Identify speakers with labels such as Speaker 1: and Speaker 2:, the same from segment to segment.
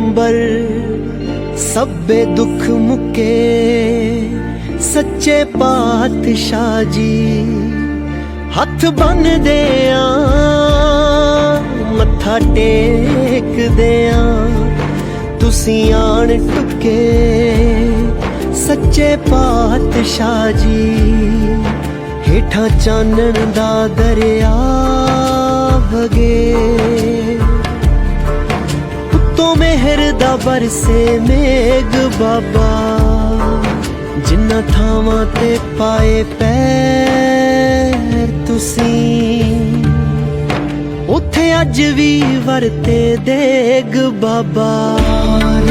Speaker 1: ਅੰਬਰ ਸਭੇ ਦੁੱਖ ਮੁਕੇ। ਸੱਚੇ ਪਾਤਸ਼ਾਹ ਜੀ, ਹੱਥ ਬੰਨਦੇ ਆ, ਮੱਥਾ ਟੇਕਦੇ ਆ। ਤੁਸੀਂ ਆਣ ਟੁਕੇ, ਸੱਚੇ ਪਾਤਸ਼ਾਹ ਜੀ। ਹੇਠਾਂ ਚਾਨਣ ਦਾ ਦਰਿਆ ਵਗੇ। ਉੱਤੋਂ ਮਿਹਰ ਦਾ ਬਰਸੇ ਮੇਗ ਬਾਬਾ। ਜਿੰਨਾ ਥਾਵਾਂ ਤੇ ਪਾਏ ਪੈਰ ਤੁਸੀਂ, ਉੱਥੇ ਅੱਜ ਵੀ ਵਰਤੇ ਦੇਗ ਬਾਬਾ।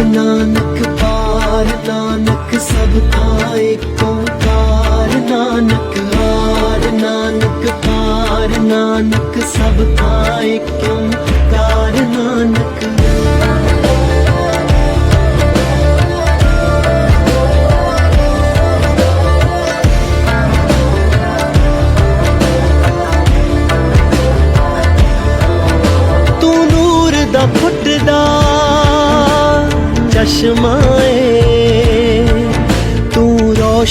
Speaker 1: ਨਾਨਕ, ਪਾਰ ਨਾਨਕ, ਸਭ ਥਾਂ ਏਕ ਓੰਕਾਰ ਨਾਨਕ। ਹਾਰ ਨਾਨਕ, ਪਾਰ ਨਾਨਕ, ਸਭ ਥਾਂ ਏਕ ਓੰਕਾਰ ਨਾਨਕ।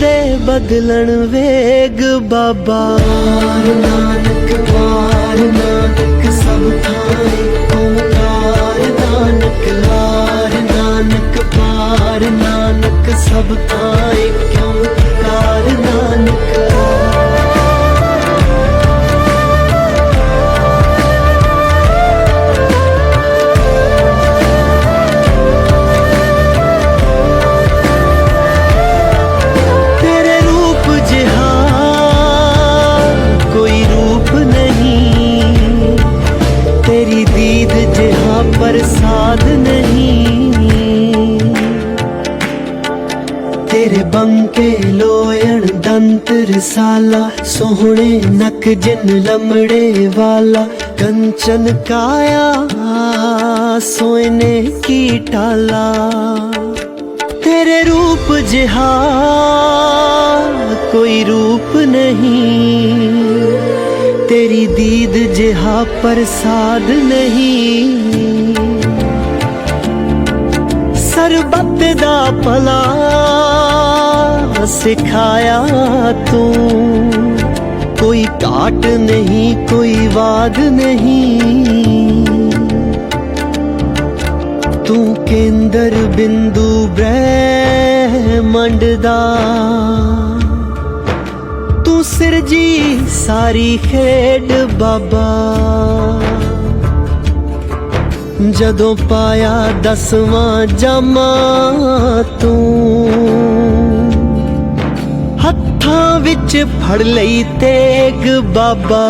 Speaker 1: ਦੇ ਬਦਲਣ ਵੇਗ ਬਾਬਾ। ਨਾਨਕ ਵਾਰ, ਨਾਨਕ ਸਭ ਥਾਂ ਓੰਕਾਰ, ਨਾਨਕ ਲਾਰ, ਨਾਨਕ ਪਾਰ, ਨਾਨਕ ਸਭ ਥਾਂ ਏਕ ਓੰਕਾਰ ਨਾਨਕ ਤੇਰੇ ਤੇਰੇ ਬੰਕੇ ਲੋਇਣ ਦੰਤ ਰਸਾਲਾ, ਸੋਹਣੇ ਨਕ ਜਿਨ ਲਮੜੇ ਵਾਲਾ, ਕੰਚਨ ਕਾਇਆ, ਸੋਇਨੇ ਕੀ ਟਾਲਾ। ਤੇਰੇ ਰੂਪ ਜਿਹਾ ਕੋਈ ਰੂਪ ਨਹੀਂ, ਤੇਰੀ ਦੀਦ ਜਿਹਾ ਪ੍ਰਸਾਦ ਨਹੀਂ। ਸਰਬੱਤ ਦਾ ਭਲਾ ਸਿਖਾਇਆ ਤੂੰ। ਕੋਈ ਘਾਟ ਨਹੀਂ, ਕੋਈ ਵਾਦ ਨਹੀਂ। ਤੂੰ ਕੇਂਦਰ ਬਿੰਦੂ ਬ੍ਰਹਿਮੰਡ ਦਾ। ਤੂੰ ਸਿਰਜੀ ਸਾਰੀ ਖੇਡ ਬਾਬਾ। ਜਦੋਂ ਪਾਇਆ ਦਸਵਾਂ ਜਮਾ ਤੂੰ। ਵਿੱਚ ਫੜ ਲਈ ਤੇਗ ਬਾਬਾ।